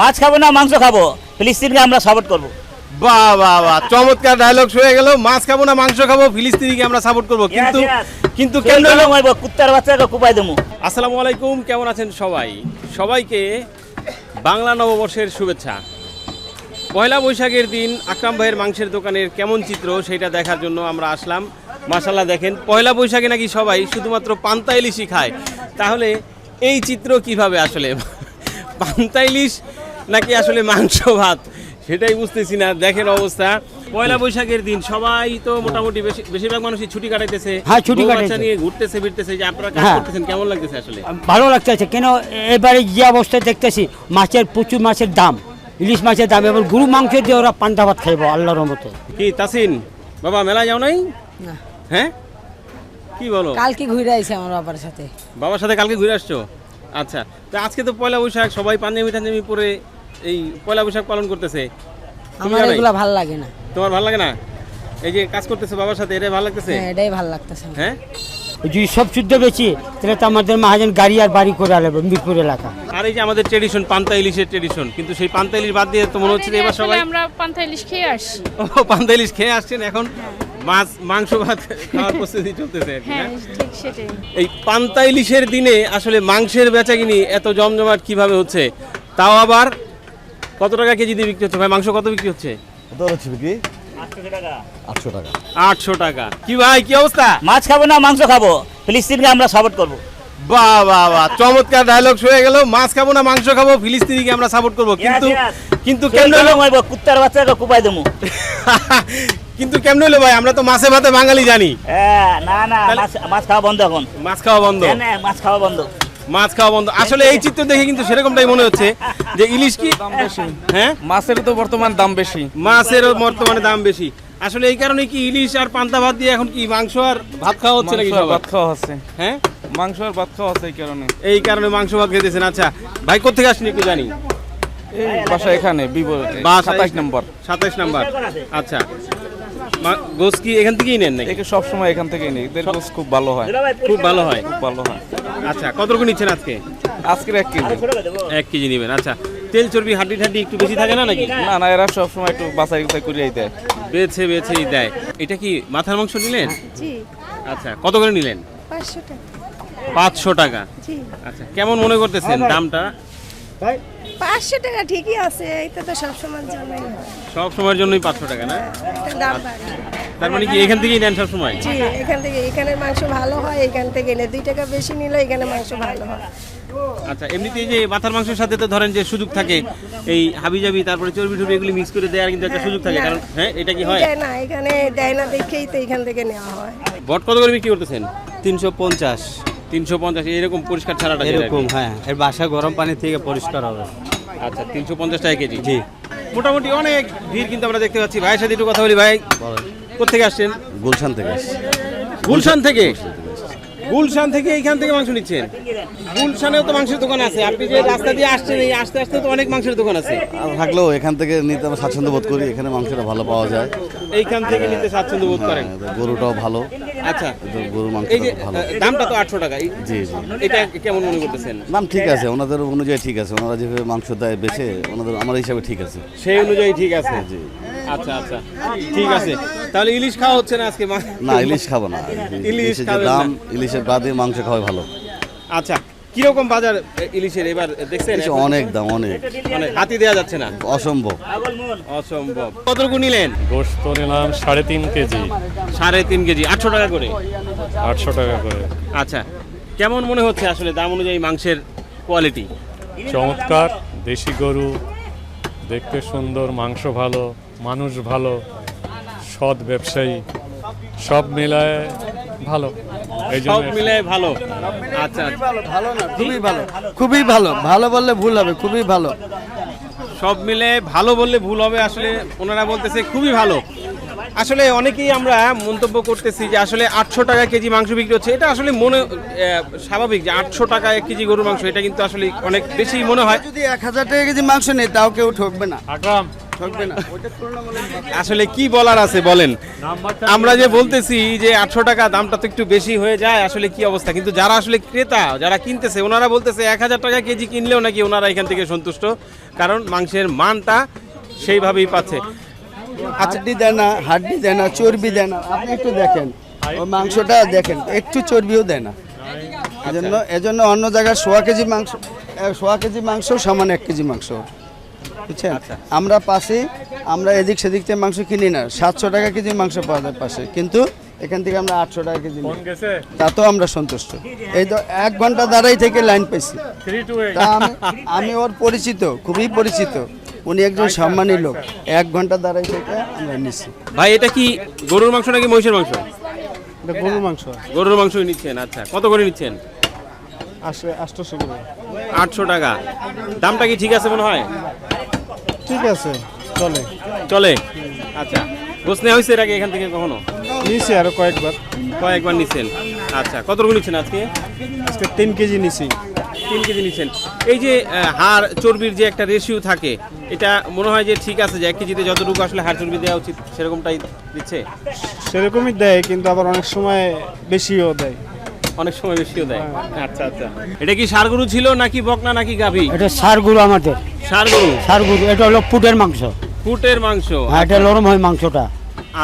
মাছ খাব না মাংস খাব? ফিলিস্তিনকে আমরা সাপোর্ট করব। বাহ বাহ বাহ চমৎকার ডায়লগ হয়ে গেল। মাছ খাব না মাংস খাব ফিলিস্তিনিকে আমরা সাপোর্ট করব। কিন্তু. কিন্তু কেন কুত্তার বাচ্চাকে কুপাই দেবো। আসসালামু আলাইকুম কেমন আছেন সবাই? সবাইকে বাংলা নববর্ষের শুভেচ্ছা। পয়লা বৈশাখের দিন আকরাম ভাইয়ের মাংসের দোকানের কেমন চিত্র সেটা দেখার জন্য আমরা আসলাম। মাসাল্লাহ দেখেন পয়লা বৈশাখে নাকি সবাই শুধুমাত্র পান্তা ইলিশই খায়। তাহলে এই চিত্র কীভাবে আসলে? পান্তা ইলিশ নাকি আসলে মাংস ভাত? সেটাই বুঝতেছি না। দেখেন অবস্থা। পয়লা বৈশাখের দিন সবাই তো মোটামুটি বেশিরভাগ মানুষই ছুটি কাটাইতেছে। হ্যাঁ, ছুটি কাটাইছে। নিয়ে ঘুরতেছে ফিরতেছে। যে আপনারা কাজ হ্যাঁ। করতেছেন কেমন লাগতেছে আসলে? ভালো লাগতেছে কেন এবারে যে অবস্থায় দেখতেছি মাছের প্রচুর মাছের দাম। ইলিশ মাছের দাম এবার গরু মাংস দিয়ে ওরা পান্তা ভাত খাইবো আল্লাহর মতো কি তাসিন? বাবা মেলা যাও নাই? হ্যাঁ? কি বলো? কালকে ঘুরে আইছে আমার বাবার সাথে। বাবার সাথে কালকে ঘুরে আসছো? আচ্ছা তো আজকে তো পয়লা বৈশাখ সবাই পাঞ্জাবি টাঞ্জাবি পরে এই পয়লা বৈশাখ পালন করতেছে। আমার? এগুলা ভালো লাগে না। তোমার ভালো লাগে না? এই যে কাজ করতেছে বাবার সাথে এটাই ভালো লাগতেছে? হ্যাঁ এটাই ভালো লাগতেছে হ্যাঁ? যদি সব শুদ্ধ বেশি তাহলে তো আমাদের মহাজন গাড়ি আর বাড়ি করে আনবে মিরপুর এলাকা। আর এই যে আমাদের ট্রেডিশন পান্তা ইলিশের ট্রেডিশন কিন্তু সেই পান্তা ইলিশ বাদ দিয়ে তো মনে হচ্ছে এবার সবাই আমরা পান্থা ইলিশ খেয়ে আসছি। ও পান্তা ইলিশ খেয়ে আসছেন এখন? মাছ মাংস ভাত খাওয়ার প্রস্তুতি চলতেছে হ্যাঁ হ্যাঁ? ঠিক সেটাই। এই পান্তা ইলিশের দিনে আসলে মাংসের বেচাকিনি এত জমজমাট কীভাবে হচ্ছে? তাও আবার কত টাকা কেজি দিয়ে বিক্রি হচ্ছে? ভাই মাংস কত বিক্রি হচ্ছে? কত হচ্ছে বিক্রি? আটশো টাকা। আটশো টাকা। কি ভাই কি অবস্থা? মাছ খাব না মাংস খাব। ফিলিস্তিনকে আমরা সাপোর্ট করব। বাহ বাহ বাহ। চমৎকার ডায়লগ হয়ে গেল। মাছ খাব না মাংস খাব ফিলিস্তিনিকে আমরা সাপোর্ট করব। কিন্তু কিন্তু হলো কুত্তার বাচ্চাকে কুপাই দেবো। কিন্তু কেমন হলো ভাই? আমরা তো মাছে ভাতে বাঙালি জানি। হ্যাঁ না না মাছ খাওয়া বন্ধ এখন। মাছ খাওয়া বন্ধ? হ্যাঁ, মাছ খাওয়া বন্ধ। মাছ খাওয়া বন্ধ। আসলে এই চিত্র দেখে কিন্তু সেরকমটাই মনে হচ্ছে যে ইলিশ কি হ্যাঁ? মাছের তো বর্তমান দাম বেশি। মাছের বর্তমানে দাম বেশি। আসলে এই কারণে কি ইলিশ আর পান্তা ভাত দিয়ে এখন কি মাংস আর ভাত খাওয়া হচ্ছে নাকি? ভাত খাওয়া হচ্ছে। হ্যাঁ? মাংস আর ভাত খাওয়া হচ্ছে এই কারণে। এই কারণে মাংস ভাত খেতেছেন। আচ্ছা ভাই কোথেকে আসছেন একটু জানি। এই বাসা এখানে বিপরীতে বাসায়- সাতাশ নম্বর। সাতাইশ নাম্বার। আচ্ছা। গোস কি এখান থেকেই নেন নাকি? একে সব সময় এখান থেকে নিই। এদের গোস খুব ভালো হয়। খুব ভালো হয়। খুব ভালো হয়। আচ্ছা কতটুকু নিচ্ছেন আজকে? আজকের এক কেজি। এক কেজি নেবেন আচ্ছা। তেল চর্বি হাড্ডি ঠাড্ডি একটু বেশি থাকে না নাকি? না না এরা সব সময় একটু বাছাই বাছাই করিয়াই দেয়। বেছে বেছেই দেয়। এটা কি মাথার মাংস নিলেন? জি। আচ্ছা কত করে নিলেন? পাঁচশো টাকা। পাঁচশো টাকা। জি। আচ্ছা কেমন মনে করতেছেন দামটা? পাঁচশো টাকা ঠিকই আছে এটা তো সবসময় জানাই হয় সব সময়ের জন্যই পাঁচশো টাকা না? একটা দাম বাড়ে। তার মানে কি এখান থেকেই নেন সব সময় জি এখান থেকে এখানের মাংস ভালো হয় এখান থেকে এনে দুই টাকা বেশি নিলে এখানে মাংস ভালো হয়। আচ্ছা এমনিতে এই যে মাথার মাংসের সাথে তো ধরেন যে সুযোগ থাকে এই হাবিজাবি তারপরে চর্বি টর্বি এগুলি মিক্স করে দেওয়ার কিন্তু একটা সুযোগ থাকে কারণ হ্যাঁ এটা কি হয়? দেয় না এখানে দেয় না দেখেই তো এখান থেকে নেওয়া হয়। বট কত করে বিক্রি করতেছেন? তিনশো পঞ্চাশ। তিনশো পঞ্চাশ এরকম পরিষ্কার ছাড়াটা এরকম হ্যাঁ এর বাসা গরম পানি থেকে পরিষ্কার হবে। আচ্ছা তিনশো পঞ্চাশ টাকা কেজি? জি। মোটামুটি অনেক ভিড় কিন্তু আমরা দেখতে পাচ্ছি। ভাইয়ের সাথে একটু কথা বলি ভাই। কোথেকে আসছেন? গুলশান থেকে? গুলশান থেকে। গুলশান থেকে এইখান থেকে মাংস নিচ্ছেন? গুলশানেও তো মাংসের দোকান আছে। আপনি যে রাস্তা দিয়ে আসছেন এই আস্তে আস্তে তো অনেক মাংসের দোকান আছে। আর থাকলেও এখান থেকে নিতে আমরা স্বাচ্ছন্দ্য বোধ করি এখানে মাংসটা ভালো পাওয়া যায়। এইখান থেকে নিতে স্বাচ্ছন্দ্য বোধ করেন? হ্যাঁ, গরুটাও ভালো। আচ্ছা। গরুর যে ভালো। দামটা তো আটশো টাকা জি জি। এটা কেমন মনে করতেছেন? দাম ঠিক আছে ওনাদের অনুযায়ী ঠিক আছে। ওনারা যেভাবে মাংস দেয় বেছে ওনাদের আমার হিসাবে ঠিক আছে। সেই অনুযায়ী ঠিক আছে। আচ্ছা আচ্ছা। ঠিক আছে। তাহলে ইলিশ খাওয়া হচ্ছে না আজকে? মা- না ইলিশ খাব না। ইলিশ ইলিশের যে দাম ইলিশের বাদে মাংস খাওয়াই ভালো। আচ্ছা কীরকম বাজার ইলিশের এবার দেখছেন? অনেক দাম অনেক। মানে হাতি দেওয়া যাচ্ছে না? অসম্ভব। অসম্ভব। কতটুকু নিলেন? গোস্ত নিলাম সাড়ে তিন কেজি। সাড়ে তিন কেজি। আটশো টাকা করে? আটশো টাকা করে। আচ্ছা কেমন মনে হচ্ছে আসলে দাম অনুযায়ী মাংসের কোয়ালিটি চমৎকার। দেশি গরু দেখতে সুন্দর মাংস ভালো। মানুষ ভালো সৎ ব্যবসায়ী সব মিলায় ভালো। সব ভালো। আচ্ছা আচ্ছা। ভালো না খুবই ভালো খুবই ভালো। ভালো বললে ভুল হবে খুবই ভালো। সব মিলে ভালো বললে ভুল হবে আসলে ওনারা বলতেছে খুবই ভালো। আসলে অনেকেই আমরা মন্তব্য করতেছি যে আসলে আটশো টাকা কেজি মাংস বিক্রি হচ্ছে। এটা আসলে মনে স্বাভাবিক যে আটশো টাকা এক কেজি গরুর মাংস এটা কিন্তু আসলে অনেক বেশি মনে হয়। যদি এক হাজার টাকা কেজি মাংস নেই তাও কেউ ঠকবে না। আকরাম ঠকবে না। আসলে কি বলার আছে বলেন? আমরা যে বলতেছি যে আটশো টাকা দামটা তো একটু বেশি হয়ে যায় আসলে কি অবস্থা? কিন্তু যারা আসলে ক্রেতা যারা কিনতেছে ওনারা বলতেছে এক হাজার টাকা কেজি কিনলেও নাকি ওনারা এখান থেকে সন্তুষ্ট। কারণ মাংসের মানটা সেইভাবেই পাচ্ছে। হাড্ডি দেয় না হাড্ডি দেয় না চর্বি দেয় না। আপনি একটু দেখেন ওই মাংসটা দেখেন একটু চর্বিও দেয় না। এজন্য এজন্য অন্য জায়গায় সোয়া কেজি মাংস সোয়া কেজি মাংস সমান এক কেজি মাংস। বুঝছেন? আমরা পাশে আমরা এদিক সেদিক থেকে মাংস কিনি না। সাতশো টাকা কেজি মাংস পাওয়া যায় পাশে। কিন্তু এখান থেকে আমরা আটশো টাকা কেজি নিই। তাতেও আমরা সন্তুষ্ট। এই তো এক ঘণ্টা দাঁড়াই থেকে লাইন পেয়েছি তা আমি- আমি ওর পরিচিত খুবই পরিচিত। উনি একজন সম্মানী লোক। এক ঘণ্টা দাঁড়াই থেকে আমরা নিচ্ছি ভাই এটা কি গরুর মাংস নাকি মহিষের মাংস? গরুর মাংস। গরুর মাংসই নিচ্ছেন আচ্ছা। কত করে নিচ্ছেন? আটশো টাকা। দামটা কি ঠিক আছে মনে হয়? ঠিক আছে চলে। চলে? আচ্ছা। গোস নেওয়া হয়েছে এর আগে এখান থেকে কখনো? নিছি আরও কয়েকবার। কয়েকবার নিচ্ছেন আচ্ছা কতটুকু নিচ্ছেন আজকে? আজকে তিন কেজি নিছি। তিন কেজি নিচ্ছেন এই যে হাড় চর্বির যে একটা রেশিও থাকে এটা মনে হয় যে ঠিক আছে যে এক কেজিতে যতটুকু আসলে হাড় চর্বি দেওয়া উচিত সেরকমটাই দিচ্ছে? সেরকমই দেয় কিন্তু আবার অনেক সময় বেশিও দেয়। অনেক সময় বেশিও দেয়। আচ্ছা আচ্ছা। এটা কি ষাড় গরু ছিল নাকি বকনা নাকি গাভী? এটা সার গরু আমাদের। ষাড় গরু সার গরু এটা হলো পুটের মাংস। ফুটের মাংস। হ্যাঁ এটা নরম হয় মাংসটা।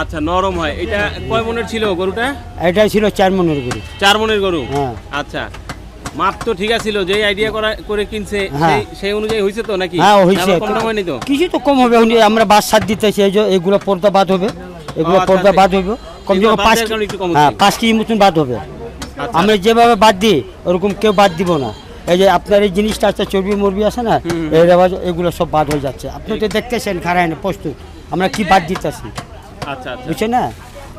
আচ্ছা নরম হয়। এটা কয় মনের ছিল গরুটা? এটাই ছিল চার মনের গরু। চার মনের গরু? হ্যাঁ। আচ্ছা। মাপ তো ঠিক আছিল যেই আইডিয়া করা করে কিনছে হ্যাঁ। সেই সেই অনুযায়ী হয়েছে তো নাকি? হ্যাঁ না হয়েছে কম দাম হয়নি তো? কিছু তো কম হবে আমরা বাদ সাত দিতেছি এই যে এগুলো পর্দা বাদ হবে। এগুলো আচ্ছা, পর্দা আচ্ছা। বাদ হবে। কমসে কম পাঁচ একটু কম হ্যাঁ। পাঁচ কেজি মতন বাদ হবে। আচ্ছা। আমরা যেভাবে বাদ দিই ওরকম কেউ বাদ দিব না। এই যে আপনার এই জিনিসটা আছে চর্বি মর্বি আছে না এই রেওয়াজ এগুলো সব বাদ হয়ে যাচ্ছে। আপনি তো দেখতেছেন খারায় না প্রস্তুত। আমরা কি বাদ দিতেছি? আচ্ছা আচ্ছা। বুঝছেন না?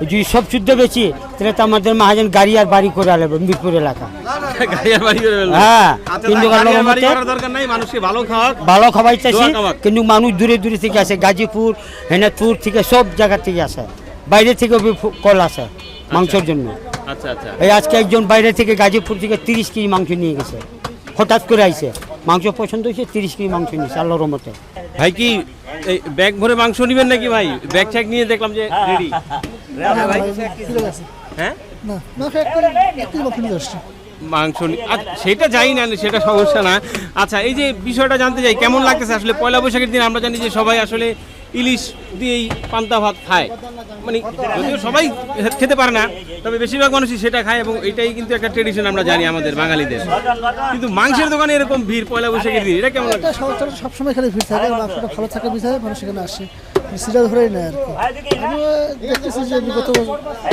যদি সব শুদ্ধ বেশি তাহলে তো আমাদের মহাজন গাড়ি আর বাড়ি করে আলাবে মিরপুর এলাকা। হ্যাঁ, কিন্তু ভালো খাওয়াইতেছি কিন্তু মানুষ দূরে দূরে থেকে আসে গাজীপুর হেনাদপুর থেকে সব জায়গা থেকে আসে। বাইরে থেকে কল আসে মাংসের জন্য। আচ্ছা আচ্ছা। এই আজকে একজন বাইরে থেকে গাজীপুর থেকে তিরিশ কেজি মাংস নিয়ে গেছে। হঠাৎ করে আইছে। মাংস পছন্দ হয়েছে তিরিশ কেজি মাংস নিয়েছে আল্লাহর মতে ভাই কি এই ব্যাগ ভরে মাংস নিবেন নাকি ভাই? ব্যাগ ট্যাগ নিয়ে দেখলাম যে রেডি। হ্যাঁ মাংস নি- আচ্ছা, সেটা জানি না সেটা সমস্যা না। আচ্ছা এই যে বিষয়টা জানতে চাই কেমন লাগতেছে? আসলে পয়লা বৈশাখের দিন আমরা জানি যে সবাই আসলে ইলিশ দিয়েই পান্তা ভাত খায়। মানে যদিও সবাই খেতে পারে না তবে বেশিরভাগ মানুষই সেটা খায় এবং এটাই কিন্তু একটা ট্রেডিশন আমরা জানি আমাদের বাঙালিদের। কিন্তু মাংসের দোকানে এরকম ভিড় পয়লা বৈশাখের দিন এটা কেমন সবসময় এখানে ভিড় থাকে মাংসটা ভালো থাকে বিষয়ে মানুষ এখানে আসে। সিরিয়াল ধরেই নেয় আর কি। আমিও দেখতেছি যে বিগত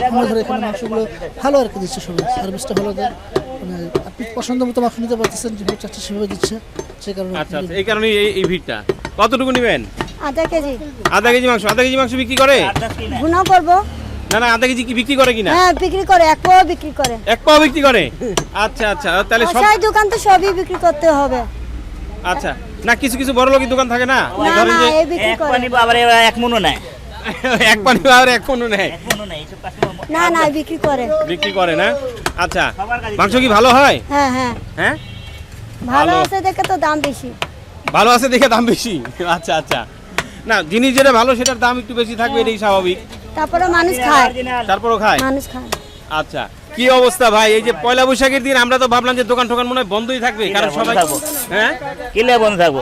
সময় ধরে এখানে মাংসগুলো ভালো আর কি দিচ্ছে সবাই সার্ভিসটা ভালো দেয়। মানে আপনি পছন্দ মতো মাংস নিতে পারতেছেন যেভাবে চারটে সেভাবে দিচ্ছে সেই কারণে আচ্ছা আচ্ছা এই কারণেই এই এই ভিড়টা। কতটুকু নেবেন? আধা কেজি। আধা কেজি মাংস আধা কেজি মাংস বিক্রি করে? গুণাও করব। না না আধা কেজি কি বিক্রি করে কিনা? হ্যাঁ বিক্রি করে এক পাও বিক্রি করে। এক পাও বিক্রি করে? আচ্ছা আচ্ছা তাহলে সব দোকান তো সবই বিক্রি করতে হবে। আচ্ছা না কিছু কিছু বড় লোকের দোকান থাকে না? ধরেন যে এক পানি আবার এবার এক মনও নেয়। এক পানি আর এক পণ্য নেয়। না না বিক্রি করে। বিক্রি করে না? আচ্ছা মাংস কি ভালো হয়? হ্যাঁ হ্যাঁ। হ্যাঁ? ভালো। আছে দেখে তো দাম বেশি। ভালো আছে দেখে দাম বেশি? আচ্ছা আচ্ছা। না জিনিস যেটা ভালো সেটার দাম একটু বেশি থাকবে এটাই স্বাভাবিক। তারপরে মানুষ খায়। তারপরও খায়? মানুষ খায়। আচ্ছা কি অবস্থা ভাই? এই যে পয়লা বৈশাখের দিন আমরা তো ভাবলাম যে দোকান টোকান মনে হয় বন্ধই থাকবে কারণ সবাই হ্যাঁ? কিলে বন্ধ থাকব।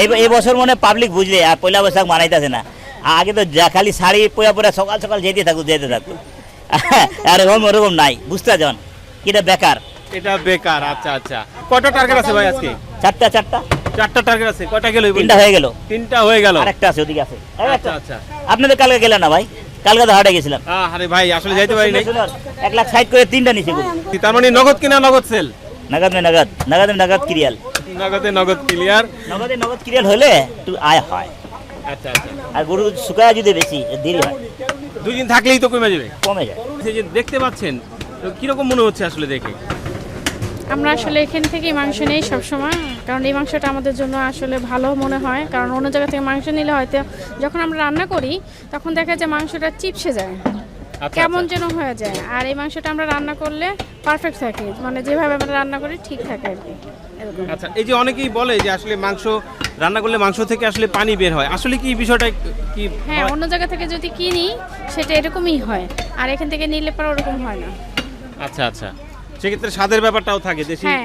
এই এই বছর মনে পাবলিক বুঝলে আর পয়লা বৈশাখ মানাইতেছে না। আগে তো যা খালি শাড়ি পয়া পরে সকাল সকাল যেতে থাকতো যেতে থাকতো আর ওরকম ওরকম নাই বুঝতে যখন এটা বেকার। এটা বেকার আচ্ছা আচ্ছা। কয়টা টার্গেট আছে ভাই আজকে? চারটা চারটা। চারটা টার্গেট আছে কয়টা গেল তিনটা হয়ে গেল। তিনটা হয়ে গেল। আরেকটা আছে ওদিকে আছে। আচ্ছা আচ্ছা। আপনাদের কালকে গেলেন না ভাই? কালকে তো হাটে গেছিলাম। আরে ভাই আসলে যাইতে পারি নাই। এক লাখ ষাট করে তিনটা নিচে তার মানে নগদ কিনা নগদ সেল নগদ মে নগদ। নগদ মে নগদ ক্রিয়াল নগদে নগদ ক্লিয়ার নগদে নগদ ক্রিয়াল হলে একটু আয় হয়। আচ্ছা আচ্ছা। আর গরু শুকায় যদি বেশি দেরি হয়। দুই দিন থাকলেই তো কমে যাবে। কমে যায়। যে দেখতে পাচ্ছেন কীরকম মনে হচ্ছে আসলে দেখে? আমরা আসলে এখান থেকেই মাংস নেই সবসময় কারণ এই মাংসটা আমাদের জন্য আসলে ভালো মনে হয় কারণ অন্য জায়গা থেকে মাংস নিলে হয়তো যখন আমরা রান্না করি তখন দেখা যায় মাংসটা চিপসে যায় আচ্ছা, কেমন আচ্ছা। যেন হয়ে যায়। আর এই মাংসটা আমরা রান্না করলে পারফেক্ট থাকে মানে যেভাবে আমরা রান্না করি ঠিক থাকে আর কি আচ্ছা এই যে অনেকেই বলে যে আসলে মাংস রান্না করলে মাংস থেকে আসলে পানি বের হয় আসলে কি বিষয়টা কি হ্যাঁ? অন্য জায়গা থেকে যদি কিনি সেটা এরকমই হয় আর এখান থেকে নিলে পরে ওরকম হয় না। আচ্ছা আচ্ছা। সেক্ষেত্রে স্বাদের ব্যাপারটাও থাকে দেশি হ্যাঁ।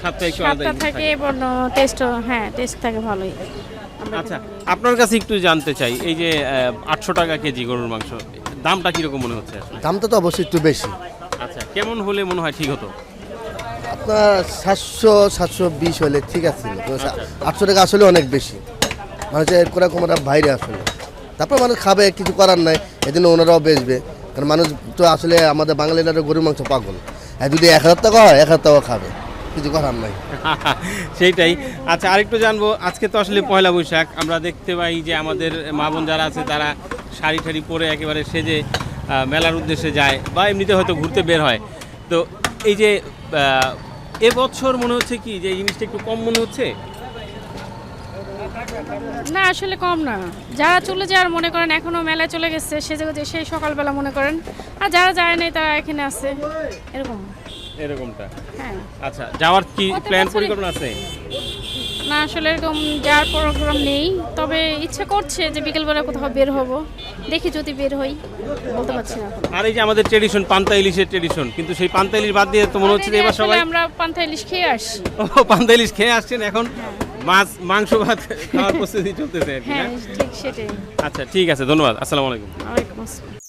স্বাদটা একটু স্বাদটা আলাদা থাকে এবং টেস্টও হ্যাঁ টেস্ট থাকে ভালোই। আমরা আচ্ছা আপনার কাছে একটু জানতে চাই এই যে আটশো টাকা কেজি গরুর মাংস দামটা কীরকম মনে হচ্ছে আসলে? দামটা তো অবশ্যই একটু বেশি। আচ্ছা কেমন হলে মনে হয় ঠিক হতো? আপনার সাতশো সাতশো বিশ হলে ঠিক আছে আটশো টাকা আসলে অনেক বেশি। মানুষের ওরা বাইরে আসলে। তারপর মানুষ খাবে কিছু করার নাই এই জন্য ওনারাও বেচবে। কারণ মানুষ তো আসলে আমাদের বাঙালিরা গরুর মাংস পাগল। আর যদি এক হাজার টাকা হয়, এক হাজার টাকা খাবে। কিছু করার নাই। সেইটাই। আচ্ছা আরেকটু জানব, আজকে তো আসলে পয়লা বৈশাখ। আমরা দেখতে পাই যে আমাদের মা বোন যারা আছে, তারা শাড়ি ঠাড়ি পরে একেবারে সেজে মেলার উদ্দেশ্যে যায় বা এমনিতে হয়তো ঘুরতে বের হয়। তো এই যে এবছর মনে হচ্ছে কি যে এই জিনিসটা একটু কম মনে হচ্ছে? না আসলে কম না। যারা চলে যায় আর মনে করেন এখনও মেলায় চলে গেছে সে জায়গাতে সেই সকালবেলা মনে করেন। আর যারা যায় নাই তারা এখানে আছে। এরকম। এরকমটা। হ্যাঁ। আচ্ছা যাওয়ার কি প্ল্যান পরিকল্পনা আছে? না আসলে এরকম যাওয়ার প্রোগ্রাম নেই। তবে ইচ্ছে করছে যে বিকেলবেলা কোথাও বের হব। দেখি যদি বের হই বলতে পারছি না। আর এই যে আমাদের ট্রেডিশন পান্তা ইলিশের ট্রেডিশন কিন্তু সেই পান্তা ইলিশ বাদ দিয়ে তো মনে হচ্ছে যে এবার সবাই আমরা পান্থা ইলিশ খেয়ে আসছি ও পান্তা ইলিশ খেয়ে আসছেন এখন? মাছ মাংস ভাত খাওয়ার প্রস্তুতি চলতেছে আর কি হ্যাঁ ঠিক সেটাই। আচ্ছা ঠিক আছে ধন্যবাদ। আসসালামু আলাইকুম। ওয়ালাইকুম আসসালাম।